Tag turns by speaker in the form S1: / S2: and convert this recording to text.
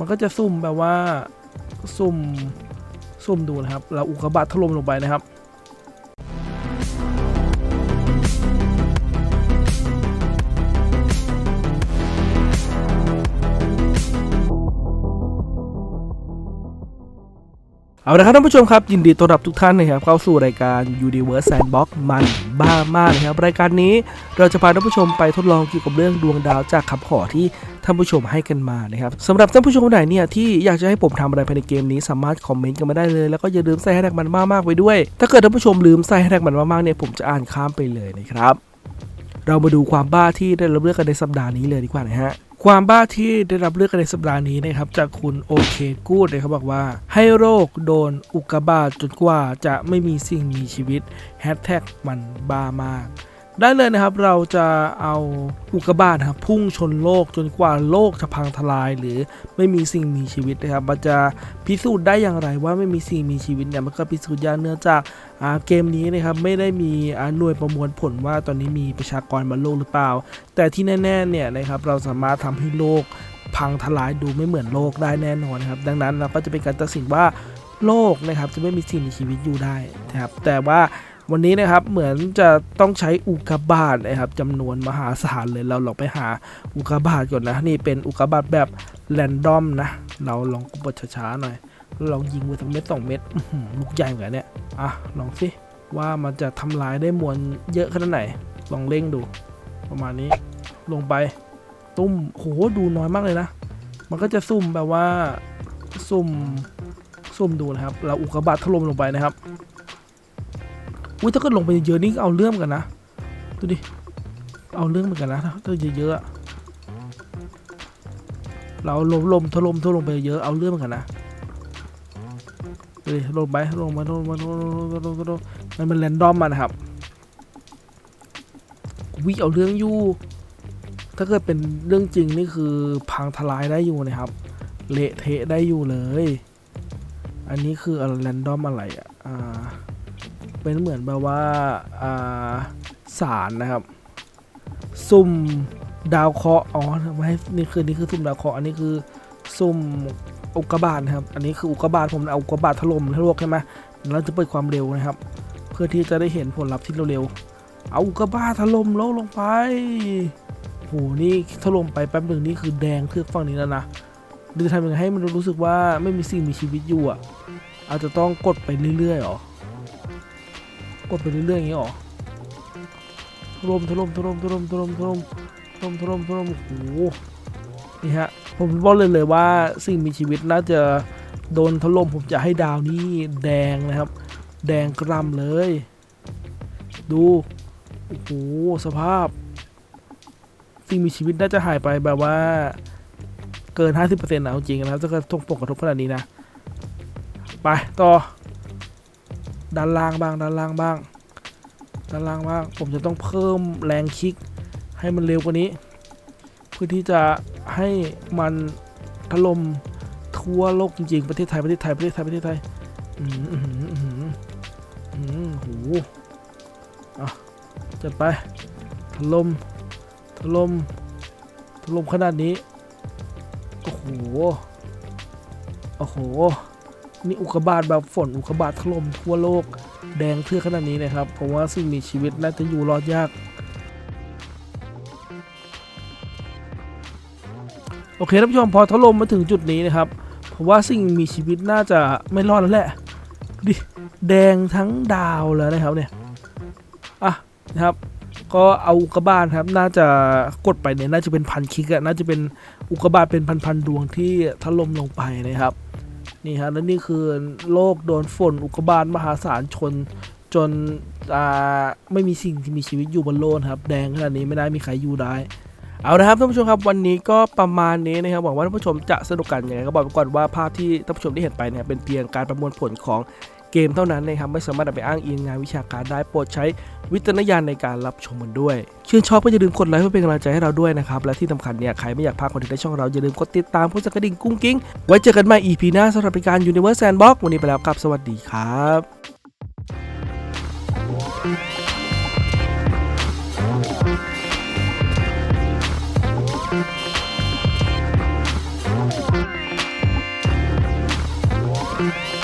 S1: มันก็จะสุ่มแบบว่าสุ่มสุ่มดูนะครับ เราอุกกาบาตถล่มลงไปนะครับ เอาละครับท่านผู้ชมครับยินดีต้อนรับทุกท่านนะครับเข้าสู่รายการ Universe Sandbox มันบ้ามากนะครับรายการนี้เราจะพาท่านผู้ชมไปทดลองเกี่ยวกับเรื่องดวงดาวจากคำขอที่ท่านผู้ชมให้กันมานะครับสำหรับท่านผู้ชมคนไหนเนี่ยที่อยากจะให้ผมทำอะไรภายในเกมนี้สามารถคอมเมนต์กันมาได้เลยแล้วก็อย่าลืมใส่แฮชแท็กมันมากๆไว้ด้วย ถ้าเกิดท่านผู้ชมลืมใส่แฮชแท็กมันมากๆเนี่ยผมจะอ่านข้ามไปเลยนะครับ เรามาดูความบ้าที่ได้รับเลือกกันในสัปดาห์นี้เลยดีกว่านะฮะความบ้าที่ได้รับเลือกกันในสัปดาห์นี้นะครับ จากคุณโอเคกูดเลยเขาบอกว่า ให้โรคโดนอุกกาบาตจนกว่าจะไม่มีสิ่งมีชีวิตแฮชแท็กมันบ้ามาก ได้เลยนะครับเราจะเอาอุกกาบาตนะครับพุ่งชนโลกจนกว่าโลกจะพังทลาย หรือไม่มีสิ่งมีชีวิตนะครับมันจะพิสูจน์ได้อย่างไรว่าไม่มีสิ่งมีชีวิตเนี่ยมันก็พิสูจน์ยากเนื่องจากเกมนี้นะครับไม่ได้มีหน่วยประมวลผลว่าตอนนี้มีประชากรบนโลกหรือเปล่า แต่ที่แน่ๆเนี่ยนะครับเราสามารถทำให้โลกพังทลายดูไม่เหมือนโลกได้แน่นอนครับดังนั้นเราก็จะเป็นการตัดสินว่าโลกนะครับจะไม่มีสิ่งมีชีวิตอยู่ได้นะครับแต่ว่า วันนี้นะครับเหมือนจะต้องใช้อุกกาบาตนะครับจำนวนมหาศาลเลยเราลองไปหาอุกกาบาตก่อนนะ นี่เป็นอุกกาบาตแบบแรนดอมนะ เราลองกดช้าๆหน่อยลองยิงไปสักเม็ดสองเม็ดลูกใหญ่เหมือนกันเนี่ยอะลองสิว่ามันจะทำลายได้มวลเยอะขนาดไหน ลองเร่งดู ประมาณนี้ลงไปตุ้มโหดูน้อยมากเลยนะ มันก็จะซุ่มแบบว่าซุ่มซุ่มดูนะครับ เราอุกกาบาตถล่มลงไปนะครับ อุ้ยถ้าเกิดลงไปเยอะนี่เอาเรื่องกันนะ ดูดิ เอาเรื่องเหมือนกันนะถ้าเยอะๆอะเราลมลมถล่มถล่มไปเยอะเอาเรื่องเหมือนกันนะดูดิลงไปลงมาลงมาลงมาลงมาลงมาลงมามันเป็นแรนดอมมานะครับวิเอาเรื่องอยู่ ถ้าเกิดเป็นเรื่องจริงนี่คือพังทลายได้อยู่นะครับ เละเทะได้อยู่เลย อันนี้คืออะไรแรนดอมอะไรอะอ่า เป็นเหมือนแบบว่าาสารนะครับ ซุ่มดาวเคราะห์อ๋อไม่นี่คือนี่คือซุ่มดาวเคราะห์อันนี้คือซุ่มอุกกาบาตนะครับ อันนี้คืออุกกาบาตผมเอาอุกกาบาตถล่มโลกใช่ไหมเราจะเปิดความเร็วนะครับ เพื่อที่จะได้เห็นผลลัพธ์ที่เร็วๆเอาอุกกาบาตถล่มโลกลงไปโหนี่ถล่มไปแป๊บหนึ่งนี่คือแดงเทือกฝั่งนี้แล้วนะหรือทำยังไงให้มันรู้สึกว่าไม่มีสิ่งมีชีวิตอยู่อะอาจจะต้องกดไปเรื่อยๆหรอ กดไปเรื่อยๆอย่างนี้หรอถล่มถล่มถล่มถล่มถล่มถล่มถล่มถล่มถล่มโอ้โหนี่ฮะผมบอกเลยเลยว่าสิ่งมีชีวิตน่าจะโดนถล่มผมจะให้ดาวนี่แดงนะครับ แดงกร่ำเลย ดูโอ้โหสภาพ สิ่งมีชีวิตน่าจะหายไปแบบว่า เกิน 50%นะจริงนะครับถ้าเกิดทงปกกระทบขนาดนี้นะ ไปต่อ ด้านล่างบ้าง ด้านล่างบ้าง ด้านล่างบ้าง ผมจะต้องเพิ่มแรงคลิก ให้มันเร็วกว่านี้ เพื่อที่จะให้มันถล่มทั่วโลกจริงๆ ประเทศไทย ประเทศไทย ประเทศไทย ประเทศไทย อืมอืมอืมอืมอืมโหอะจัดไป ถล่ม ถล่ม ถล่มขนาดนี้ โอ้โห โอ้โห นี่อุกกาบาตแบบฝนอุกกาบาตถล่มทั่วโลกแดงเทือขนาดนี้นะครับผมว่าสิ่งมีชีวิตน่าจะอยู่รอดยาก โอเคท่านผู้ชมพอถล่มมาถึงจุดนี้นะครับผมว่าสิ่งมีชีวิตน่าจะไม่รอดแล้วแหละดิแดงทั้งดาวแล้วนะครับเนี่ยอะนะครับก็เอาอุกกาบาตครับน่าจะกดไปเนี่ยน่าจะเป็นพันคลิกอะน่าจะเป็นอุกกาบาตเป็นพันๆดวงที่ถล่มลงไปนะครับ นี่ฮะและนี่คือโลกโดนฝนอุกกาบาตมหาศาลชน จนอ่าไม่มีสิ่งที่มีชีวิตอยู่บนโลกครับ แดงขนาดนี้ไม่ได้มีใครอยู่ได้เอาละครับท่านผู้ชมครับวันนี้ก็ประมาณนี้นะครับหวังว่าท่านผู้ชมจะสนุกกันยังไงก็บอกไปก่อนว่าภาพที่ท่านผู้ชมได้เห็นไปเนี่ยเป็นเพียงการประมวลผลของ เกมเท่านั้นนะครับไม่สามารถไปอ้างอิงงานวิชาการได้โปรดใช้วิจารณญาณในการรับชมมันด้วย ชื่นชอบก็อย่าลืมกดไลค์เพื่อเป็นกำลังใจให้เราด้วยนะครับและที่สำคัญเนี่ยใครไม่อยากพลาดคอนเทนต์ในช่องเราอย่าลืมกดติดตามผู้สักกระดิ่งกุ้งกิ้งไว้เจอกันใหม่ EP หน้าสำหรับรายการ Universe Sandbox วันนี้ไปแล้วครับสวัสดีครับเ